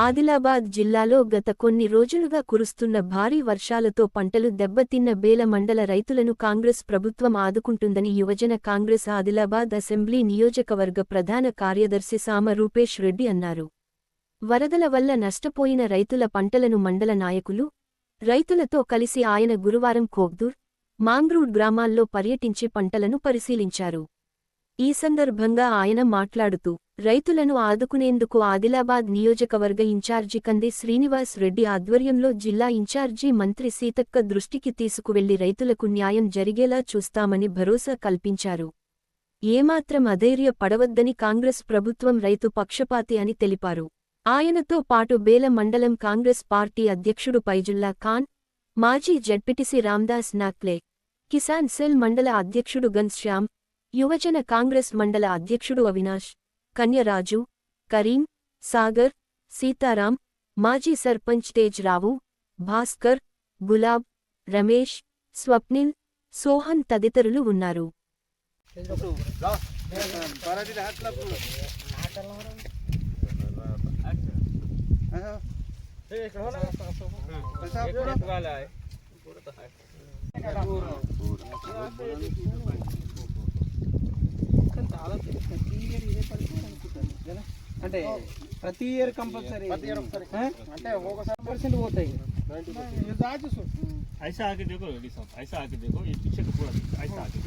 ఆదిలాబాద్ జిల్లాలో గత కొన్ని రోజులుగా కురుస్తున్న భారీ వర్షాలతో పంటలు దెబ్బతిన్న బేల మండల రైతులను కాంగ్రెస్ ప్రభుత్వం ఆదుకుంటుందని యువజన కాంగ్రెస్ ఆదిలాబాద్ అసెంబ్లీ నియోజకవర్గ ప్రధాన కార్యదర్శి సామ రూపేష్ రెడ్డి అన్నారు. వరదల వల్ల నష్టపోయిన రైతుల పంటలను మండల నాయకులు రైతులతో కలిసి ఆయన గురువారం కోగ్దూర్ మాంగ్రూడ్ గ్రామాల్లో పర్యటించి పంటలను పరిశీలించారు. ఈ సందర్భంగా ఆయన మాట్లాడుతూ రైతులను ఆదుకునేందుకు ఆదిలాబాద్ నియోజకవర్గ ఇన్ఛార్జి కంది శ్రీనివాస్ రెడ్డి ఆధ్వర్యంలో జిల్లా ఇన్ఛార్జి మంత్రి సీతక్క దృష్టికి తీసుకువెళ్ళి రైతులకు న్యాయం జరిగేలా చూస్తామని భరోసా కల్పించారు. ఏమాత్రం అధైర్య పడవద్దని కాంగ్రెస్ ప్రభుత్వం రైతు పక్షపాతి అని తెలిపారు. ఆయనతో పాటు బేల మండలం కాంగ్రెస్ పార్టీ అధ్యక్షుడు పైజుల్లా ఖాన్ మాజీ జడ్పిటిసి రామ్దాస్ నాక్లే కిసాన్ సెల్ మండల అధ్యక్షుడు గన్ శ్యామ్ యువజన కాంగ్రెస్ మండల అధ్యక్షుడు అవినాష్ కన్యరాజు కరీం సాగర్ సీతారాం మాజీ సర్పంచ్ తేజ్ రావు భాస్కర్ గులాబ్ రమేష్ స్వప్నిల్ సోహన్ తదితరులు ఉన్నారు. అంటే ప్రతి ఇయర్ కంపల్సరీ అంటే ఒకసారి పర్సెంట్ పోతాయి ऐसा आके देखो रेडी साहब ऐसा आके देखो ये पीछे का पूरा ऐसा आके